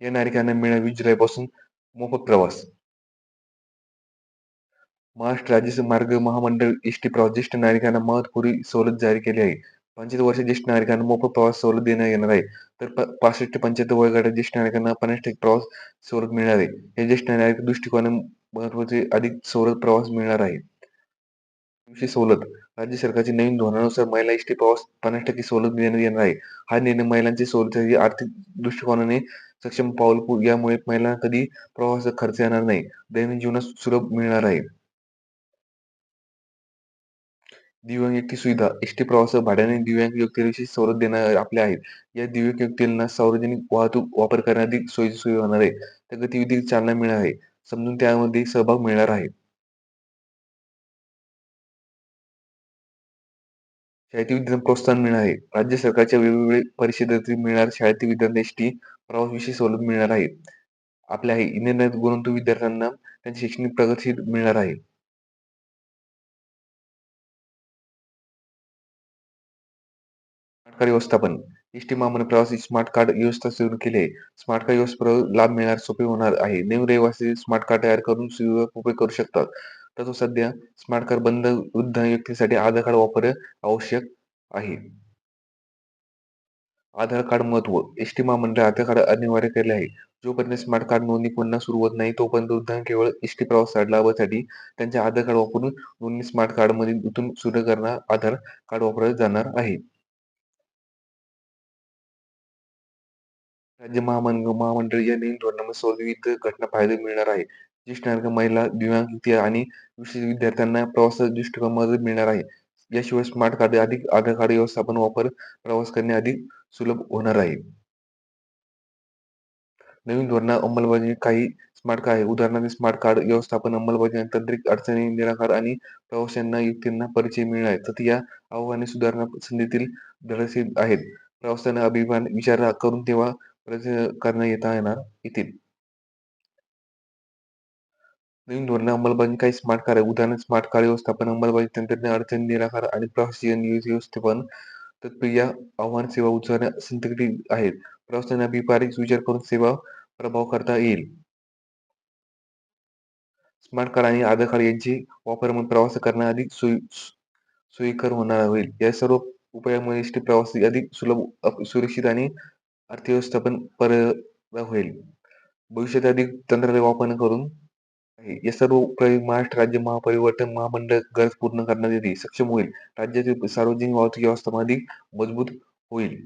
या नागरिकांना मिळावी जुलैपासून मोफत प्रवास महाराष्ट्र राज्य मार्ग महामंडळ एस टी प्रवास ज्येष्ठ नागरिकांना महत्वपूर्वी सवलत जारी केली आहे. पंचवीस वर्ष ज्येष्ठ नागरिकांना मोफत प्रवास सवलत देण्यात येणार आहे. तर पासष्ट ते पंच्याहत्तर वयोगटात ज्येष्ठ नागरिकांना पन्नास टक्के प्रवास सवलत मिळणार आहे. हे ज्येष्ठ नागरिक दृष्टिकोनाने महत्त्वाचे अधिक सवलत प्रवास मिळणार आहे. सवलत. राज्य सरकारच्या नवीन धोरणानुसार महिला एसटी प्रवास पन्नास टक्के सवलत देण्यात येणार आहे. हा निर्णय महिलांची सवलत आर्थिक दृष्टिकोनाने सक्षम पाऊल यामुळे महिलांना कधी प्रवासाचा खर्च येणार नाही. दैनंदिन जीवनात सुलभ मिळणार आहे. दिव्यांग व्यक्ती सुविधा एसटी प्रवास भाड्याने दिव्यांग व्यक्तीविषयी सवलत देणार आपले आहेत. या दिव्यांग व्यक्तींना सार्वजनिक वाहतूक वापर करण्यात अधिक सोयी होणार आहे. त्या गतिविधी चालना मिळणार आहे. समजून त्यामध्ये सहभाग मिळणार आहे. शाळेतील विद्यार्थ्यांना प्रोत्साहन मिळणार आहे. राज्य सरकारच्या वेगवेगळे परिषदेतील मिळणार शाळेतील विद्यार्थ्यांना एसटी प्रवास विषयी सवलत मिळणार आहे. आपल्या इंधनात गुणवंत विद्यार्थ्यांना त्यांची शैक्षणिक प्रगती मिळणार आहे. कार्ड व्यवस्थापन. एसटी महामंडळ प्रवासी स्मार्ट कार्ड व्यवस्था सुरू केली आहे. स्मार्ट कार्ड व्यवस्था लाभ मिळणार सोपे होणार आहे. नवीन रहिवासी स्मार्ट कार्ड तयार करून उपयोग करू शकतात. तर सध्या स्मार्ट कार्ड बंद वृद्ध व्यक्तीसाठी आधार कार्ड वापर आवश्यक आहे. आधार कार्ड महत्त्व. एसटी महामंडळ आधार कार्ड अनिवार्य केले आहे. जोपर्यंत स्मार्ट कार्ड नोंदणी पुन्हा सुरू होत नाही तोपर्यंत वृद्धांना केवळ एसटी प्रवास लाभासाठी त्यांचे आधार कार्ड वापरून नोंदणी स्मार्ट कार्डमध्ये इथून सुरू करणार आधार कार्ड वापरले जाणार आहे. राज्य महामंडळ महामंडळ या नवीन धोरणामध्ये विविध घटना फायदे मिळणार आहे. ज्येष्ठ नागरिक महिला दिव्यांग आणि विशेष विद्यार्थ्यांना प्रवासात दृष्टिकोन मदत मिळणार आहे. याशिवाय स्मार्ट कार्ड अधिक आधार कार्ड व्यवस्थापन वापर प्रवास करणे अधिक सुलभ होणार आहे. नवीन धोरणा अंमलबजावणी काही स्मार्ट कार्ड आहे. उदाहरणार्थ स्मार्ट कार्ड व्यवस्थापन अंमलबजावणी तांत्रिक अडचणी निराकार आणि प्रवाशांना युक्तींना परिचय मिळणार तर या आव्हाने सुधारणा संधीतील धडसे आहेत. प्रवासांना अभिमान विचार करून तेव्हा करण्यात येता येणार येतील. नवीन धोरण अंमलबजावणी काही स्मार्ट कार्य उदाहरण स्मार्ट कार्य व्यवस्थापन अंमलबजावणी तंत्रज्ञान अडचण निराकार आणि प्रवासी व्यवस्थापन तत्प्रिया आव्हान सेवा उचलण्या संतुलित आहेत. प्रवासांना व्यापारिक विचार करून सेवा प्रभाव करता येईल. स्मार्ट कार्ड आणि आधार कार्ड यांची वापर म्हणून प्रवास करणं अधिक सोयी सोयीकर होणार होईल या सर्व उपायामुळे प्रवासी अधिक सुलभ सुरक्षित आणि अर्थव्यवस्थापन पर होईल भविष्यात अधिक तंत्रज्ञान वापर करून हे सर्व महाराष्ट्र राज्य महापरिवर्तन महामंडळ गरज पूर्ण करण्यासाठी सक्षम होईल. राज्यातील सार्वजनिक वाहतूक व्यवस्था अधिक मजबूत होईल.